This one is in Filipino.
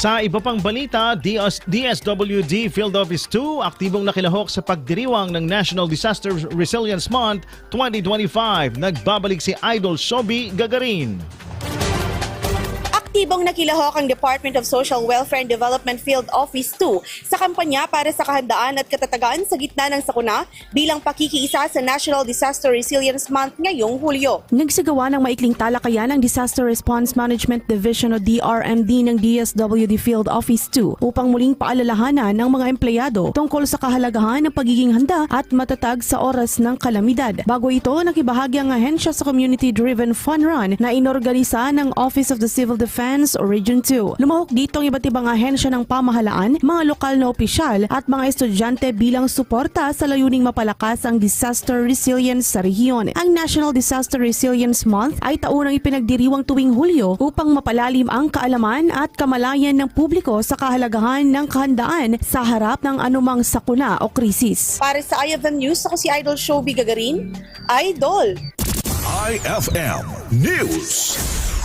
Sa iba pang balita, DS, DSWD Field Office 2 aktibong nakilahok sa pagdiriwang ng National Disaster Resilience Month 2025. Nagbabalik si Idol Shobi Gagarin. Aktibong nakilahok ang Department of Social Welfare and Development Field Office 2 sa kampanya para sa kahandaan at katatagan sa gitna ng sakuna bilang pakikiisa sa National Disaster Resilience Month ngayong Hulyo. Nagsagawa ng maikling talakayan ng Disaster Response Management Division o DRMD ng DSWD Field Office 2 upang muling paalalahanan ng mga empleyado tungkol sa kahalagahan ng pagiging handa at matatag sa oras ng kalamidad. Bago ito, nakibahagi ang ahensya sa community-driven fun run na inorganisa ng Office of the Civil Defense o Region 2. Lumahok dito ang iba't ibang ahensya ng pamahalaan, mga lokal na opisyal at mga estudyante bilang suporta sa layuning mapalakas ang disaster resilience sa rehiyon. Ang National Disaster Resilience Month ay taunang ipinagdiriwang tuwing Hulyo upang mapalalim ang kaalaman at kamalayan ng publiko sa kahalagahan ng kahandaan sa harap ng anumang sakuna o krisis. Para sa Eye of the News, ako si Idol Shobi Gagarin. Idol! IFM News.